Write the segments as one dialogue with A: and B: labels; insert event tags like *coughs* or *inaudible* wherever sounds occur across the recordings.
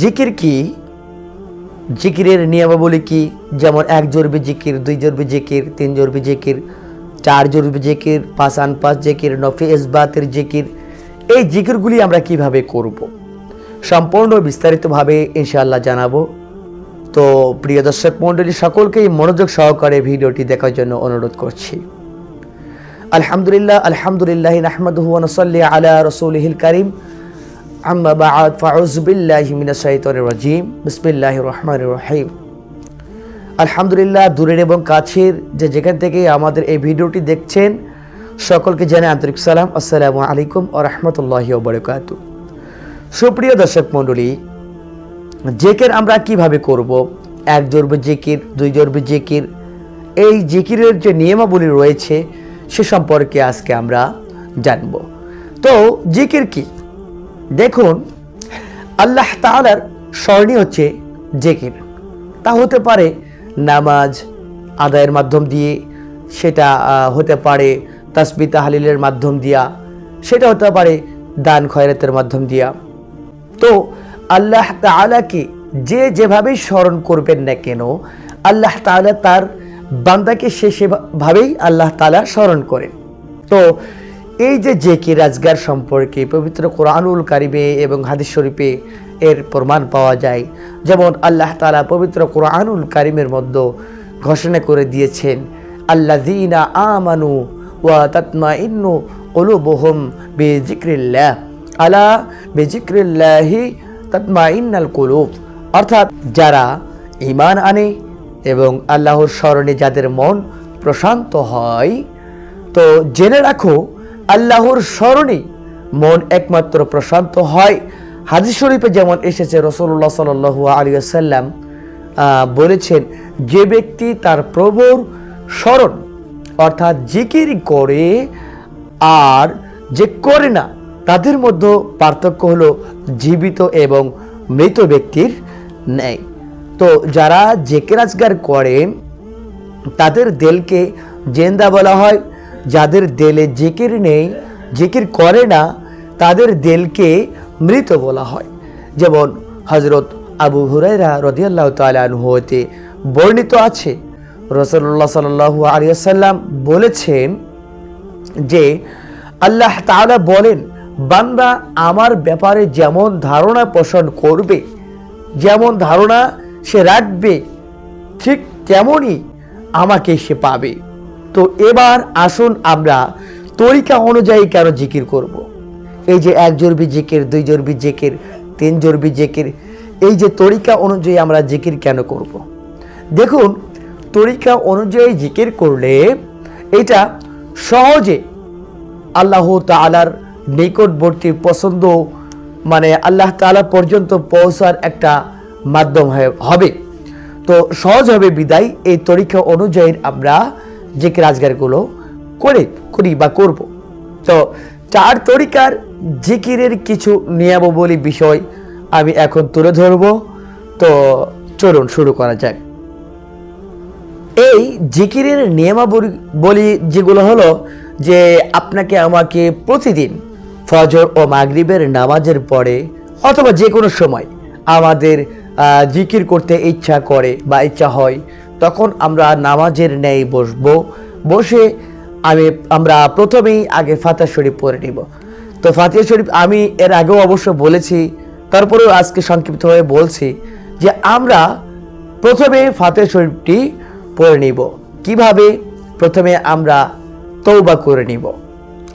A: জিকির কি? জিকিরের নিয়মাবলী কি? যেমন এক জরবি জিকির, দুই জরবি জিকির, তিন জরবি জিকির, চার জরবি জিকির, পাঁচ আন পাঁচ জিকির, নফি ইসবাতের জিকির। এই জিকিরগুলি আমরা কীভাবে করব। সম্পূর্ণ বিস্তারিতভাবে ইনশাআল্লাহ জানাব। তো প্রিয় দর্শক মণ্ডলী, সকলকেই মনোযোগ সহকারে ভিডিওটি দেখার জন্য অনুরোধ করছি। আলহামদুলিল্লাহ আলহামদুলিল্লাহ নাহমাদুহু ওয়া নুসাল্লি আলা রাসূলিহিল কারীম। আম্মা বা'দ ফাউযু বিল্লাহি মিনাশ শাইতানির রাজীম। বিসমিল্লাহির রহমানির রহিম। আলহামদুলিল্লাহ, দূরের এবং কাছের যে যেখান থেকে আমাদের এই ভিডিওটি দেখছেন, সকলকে জানাই আন্তরিক সালাম। আসসালামু আলাইকুম ও রহমতুল্লাহি ওবরাকাত সুপ্রিয় দর্শক মণ্ডলী, জেকের আমরা কীভাবে করব? এক জরবে জেকির, দুই জরবে জেকির। এই জিকিরের যে নিয়মাবলী রয়েছে, সে সম্পর্কে আজকে আমরা জানব। তো, জিকির কি? দেখুন, আল্লাহ তাআলার স্মরণই হচ্ছে জেকির। তা হতে পারে নামাজ আদায়ের মাধ্যম দিয়ে, সেটা হতে পারে তাসবি তাহালিলের মাধ্যম দিয়া, সেটা হতে পারে দান খয়রাতের মাধ্যম দিয়া। তো আল্লাহ তাআলাকে যে যেভাবেই স্মরণ করবেন না কেন, আল্লাহ তাআলা তার বান্দাকে সে সেভাবেই আল্লাহ তাআলা স্মরণ করেন। তো এই যে জেকি রাজগার সম্পর্কে পবিত্র কোরআনুল কারিমে এবং হাদিস শরীফে এর প্রমাণ পাওয়া যায়, যেমন আল্লাহ তালা পবিত্র কোরআনুল কারিমের মধ্যে ঘোষণা করে দিয়েছেন, আল্লাযীনা আমানু ওয়া তাতমাইন্নু কুলুবুহুম বিযিকরিল্লাহ। আলা বিযিকরিল্লাহি তাতমাইন্নাল কুলুব। অর্থাৎ যারা ঈমান আনে এবং আল্লাহর স্মরণে যাদের মন প্রশান্ত হয়, তো জেনে রাখো আল্লাহর স্মরণে মন একমাত্র প্রশান্ত হয়। হাদিস শরীফে যেমন এসেছে রসল্লাহ সাল আলী বলেছেন, যে ব্যক্তি তার প্রভুর স্মরণ, অর্থাৎ জিকির করে আর যে করে না, তাদের মধ্যে পার্থক্য হলো জীবিত এবং মৃত ব্যক্তির নেই। তো যারা জেকে রাজগার করেন, তাদের দেলকে জেন্দা বলা হয়। যাদের দেলে জিকির নেই, জিকির করে না, তাদের দেলকে মৃত বলা হয়। যেমন হজরত আবু হুরাইরা রদিয়াল্লাহ তালু হতে বর্ণিত আছে। রসল্লাহ সাল্লাহ আলিয়াল্লাম বলেছেন যে, আল্লাহ তাআলা বলেন, বান্দা আমার ব্যাপারে যেমন ধারণা পোষণ করবে, যেমন ধারণা সে রাখবে, ঠিক তেমনই আমাকে সে পাবে। তো এবার আসুন আমরা তরিকা অনুযায়ী কেন জিকির করব। এই যে এক জরবি জিকির, দুই জরবি জিকির, তিন জরবি জিকির, এই যে তরিকা অনুযায়ী আমরা জিকির কেন করব। দেখুন, তরিকা অনুযায়ী জিকির করলে এটা সহজে আল্লাহ তালার নিকটবর্তী পছন্দ মানে আল্লাহ তালা পর্যন্ত পৌঁছার একটা মাধ্যম হবে তো সহজ হবে বিদায়, এই তরিকা অনুযায়ী আমরা যে রাজগারগুলো করে, করি বা করব। তো চার তরিকার জিকিরের কিছু নিয়মাবলী বিষয় আমি এখন তুলে ধরব। তো চলুন শুরু করা যাক। এই জিকিরের নিয়মাবলী বলি যেগুলো হলো যে আপনাকে আমাকে প্রতিদিন ফজর ও মাগরিবের নামাজের পরে অথবা যে কোনো সময় আমাদের জিকির করতে ইচ্ছা করে বা ইচ্ছা হয় তখন আমরা নামাজের ন্যায় বসবো। বসে আমি, আমরা প্রথমেই আগে ফাতা শরীফ পড়ে নিব। তো ফাতিহা শরীফ, আমি এর আগেও অবশ্য বলেছি, তারপরেও আজকে সংক্ষিপ্তভাবে বলছি যে আমরা প্রথমে ফাতে শরীফটি পড়ে নিব। কীভাবে? প্রথমে আমরা তৌবা করে নিব।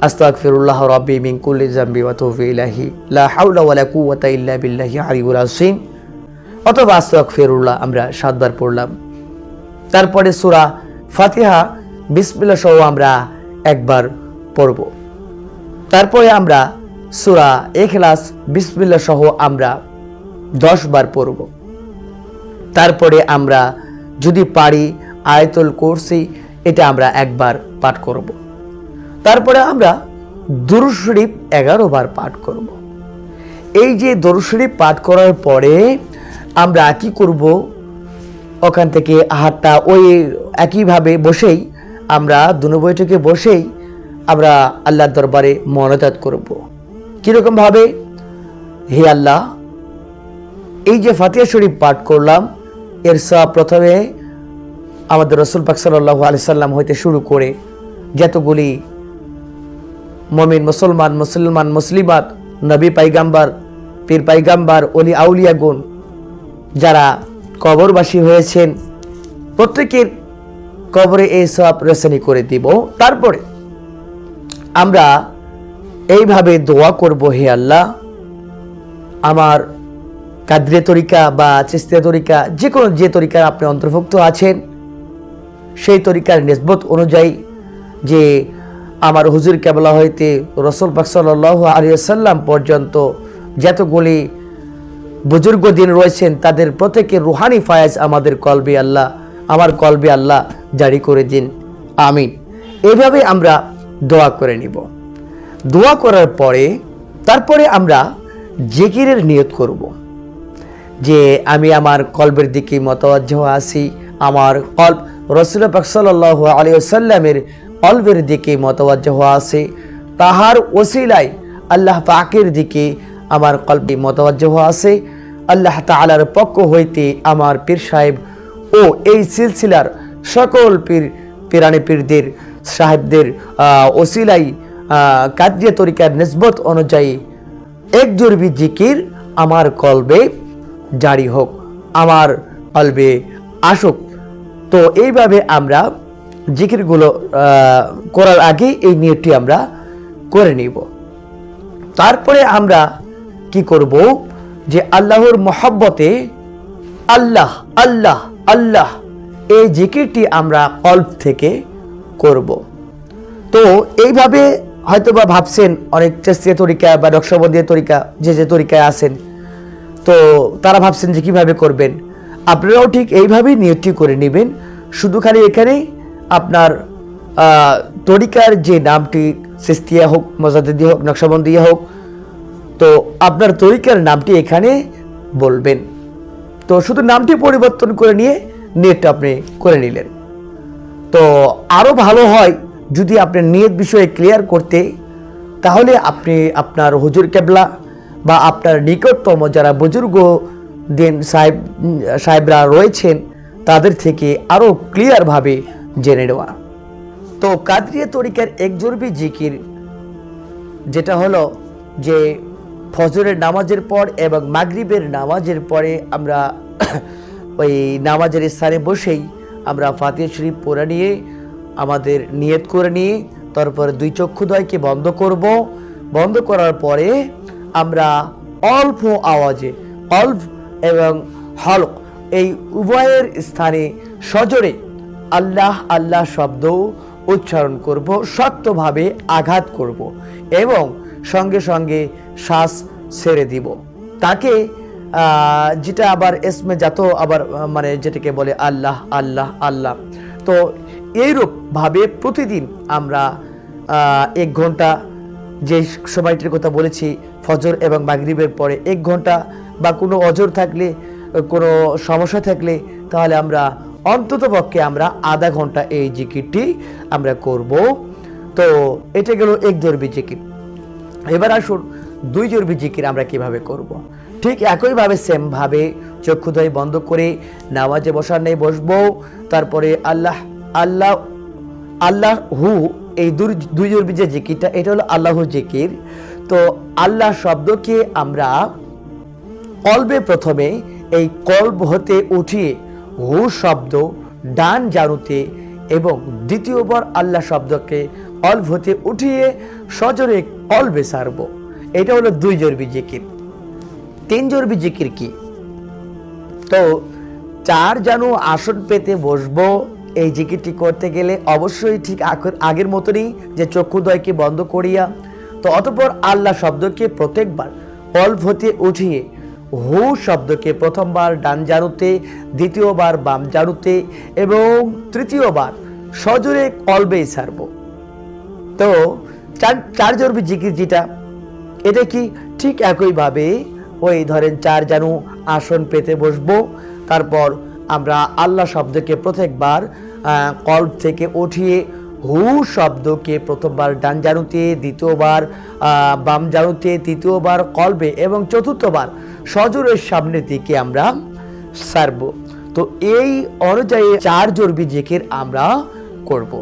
A: আস্তাগফিরুল্লাহ রাব্বি মিন কুল্লি যামবি ওয়া তুবু ইলাইহি, লা হাওলা ওয়ালা কুওয়াতা ইল্লা বিল্লাহি আলিউল আযীম। অথবা আস্তাগফিরুল্লাহ আমরা সাতবার পড়লাম। তারপরে সুরা ফাতিহা, বিসমিল্লাহ সহ আমরা একবার পড়ব। তারপরে আমরা সুরা এখলাস বিসমিল্লাহ সহ আমরা দশ বার পড়ব। তারপরে আমরা যদি পারি আয়তল করছি এটা আমরা একবার পাঠ করব। তারপরে আমরা দুরুদ শরীফ এগারো বার পাঠ করব। এই যে দরুদ শরীফ পাঠ করার পরে আমরা কি করব? ওখান থেকে হাতটা ওই একইভাবে বসেই আমরা দুনো বৈঠকে বসেই আমরা আল্লাহর দরবারে মনজাত করব। কীরকমভাবে? হে আল্লাহ, এই যে ফাতিহা শরীফ পাঠ করলাম, এর সব প্রথমে আমাদের রসুল পাক সাল্লাহ আলি সাল্লাম হইতে শুরু করে যতগুলি মমিন, মুসলমান মুসলমান, মুসলিমাত, নবী পাইগাম্বার, পীর পাইগাম্বার অলি আউলিয়া গুণ, যারা কবরবাসী হয়েছেন। প্রত্যেকের কবরে এই সব রেসানি করে দিব। তারপরে আমরা এইভাবে দোয়া করব, হে আল্লাহ, আমার কাদ্রে তরিকা বা চেস্তিয়া তরিকা যে কোনো যে তরিকার আপনি অন্তর্ভুক্ত আছেন, সেই তরিকার নিসবত অনুযায়ী যে আমার হুজুর কেবলা হইতে রসুল পাক সাল্লাহ আলিয়াল্লাম পর্যন্ত যতগুলি বুজুর্গ দিন রয়েছেন, তাদের প্রত্যেকের রুহানি ফায়াজ আমাদের কলবে আল্লাহ, আমার কলবে আল্লাহ জারি করে দিন। আমিন। এভাবে আমরা দোয়া করে নিব। দোয়া করার পরে, তারপরে আমরা জিকিরের নিয়ত করব। যে আমি আমার কল্পের দিকে মতওয়াজ্জ আছি, আমার কল্প রসুল পাক সাল্লাহ আলিয়াল্লামের কল্পের দিকে মতওয়াজ্জ আছে, তাহার ওসিলায় আল্লাহ পাকের দিকে আমার কল্পে মতওয়াজ্জ আছে আল্লাহ তালার পক্ষ হইতে আমার পীর সাহেব ও এই সিলসিলার সকল পীর পিরানি পীরদের সাহেবদের ওসিলাই আহ, কাদ্রিয়া তরিকার নিসবত অনুযায়ী এক জরবি জিকির আমার কলবে জারি হোক আমার কলবে আসুক। তো এইভাবে আমরা জিকিরগুলো করার আগে এই নিয়তটি আমরা করে নিব। তারপরে আমরা কি করব? যে আল্লাহর মহব্বতে আল্লাহ আল্লাহ আল্লাহ, এই জিকিরটি আমরা কল্প থেকে করব। তো এইভাবে হয়তোবা ভাবছেন অনেক চেস্তিয়া তরিকা বা নকশবন্দিয়া তরিকা, যে যে তরিকায় আছেন। তো তারা ভাবছেন যে কীভাবে করবেন? আপনারাও ঠিক এইভাবেই নিয়তটি করে নেবেন। শুধু খালি এখানে আপনার তরিকার যে নামটি, সিস্তিয়া হোক মজাদিদি হোক নকশবন্দিয়া হোক তো আপনার তরিকার নামটি এখানে বলবেন। তো শুধু নামটি পরিবর্তন করে নিয়ে নেট আপনি করে নিলেন। তো আরও ভালো হয় যদি আপনি নিয়ত বিষয়ে ক্লিয়ার করতে, তাহলে আপনি আপনার হুজুর কেবলা বা আপনার নিকটতম যারা বুজুর্গ দিন সাহেব, সাহেবরা রয়েছেন, তাদের থেকে আরও ক্লিয়ারভাবে জেনে নেওয়া। তো কাদরিয়া তরিকার একজরবি জিকির, যেটা হলো যে ফজরের নামাজের পর এবং মাগরিবের নামাজের পরে আমরা *coughs* ওই নামাজের স্থানে বসেই আমরা ফাতিহা শরীফ পড়ে নিয়ে, আমাদের নিয়ত করে নিয়ে, তারপরে দুই চক্ষুদয়কে বন্ধ করব। বন্ধ করার পরে আমরা অল্প আওয়াজে, অল্প এবং হলক, এই উভয়ের স্থানে সজোরে আল্লাহ আল্লাহ শব্দ উচ্চারণ করব, শক্তভাবে আঘাত করব এবং সঙ্গে সঙ্গে শ্বাস ছেড়ে দিব। তাকে যেটা আবার এসমে যাত আবার মানে যেটাকে বলে আল্লাহ আল্লাহ আল্লাহ। তো এইরূপভাবে প্রতিদিন আমরা এক ঘণ্টা যে সময়টির কথা বলেছি, ফজর এবং মাগরিবের পরে এক ঘণ্টা বা কোনো অজর থাকলে, কোনো সমস্যা থাকলে, তাহলে আমরা অন্তত পক্ষে আমরা আধা ঘণ্টা এই জিকিরটি আমরা করব। তো এটা গেল এক জরবি জিকির। এবার আসুন দুই জরবি জিকির আমরা কীভাবে করব। ঠিক একইভাবে সেমভাবে চক্ষুদয় বন্ধ করে নামাজে বসার নেই বসবো। তারপরে আল্লাহ আল্লাহ আল্লাহ হু এই দুই- জরবি যে জিকিরটা, এটা হলো আল্লাহ জিকির। তো আল্লাহ শব্দকে আমরা কলবে প্রথমে এই কল্ব হতে উঠিয়ে হু শব্দ, ডান জারুতে এবং দ্বিতীয়বার আল্লাহ শব্দকে অল্প হতে উঠিয়ে সজরে কলবে সারব। এটা হলো দুই জরবি জিকির। তিন জরবি জিকির কি? তো চার জানু আসন পেতে বসবো এই জিকিরটি করতে গেলে অবশ্যই ঠিক আগ- আগের মতনই যে চক্ষুদয়কে বন্ধ করিয়া, তো অতঃপর আল্লাহ শব্দকে প্রত্যেকবার অল্প হতে উঠিয়ে হু শব্দকে প্রথমবার ডান জারুতে, দ্বিতীয়বার বাম জারুতে এবং তৃতীয়বার সজোরে কলবেই ছাড়ব তো চার চার জরবি জিকির যেটা এটা কি ঠিক একইভাবে ওই ধরেন চার জানু আসন পেতে বসবো, তারপর আমরা আল্লাহ শব্দকে প্রত্যেকবার কল্প থেকে উঠিয়ে হু শব্দকে প্রথমবার ডান জানুতে, দ্বিতীয়বার বাম জানুতে, তৃতীয়বার কলবে এবং চতুর্থবার সজোরের সামনের দিকে আমরা সারব। তো এই অনুযায়ী চার জোরবি জেকের আমরা করব।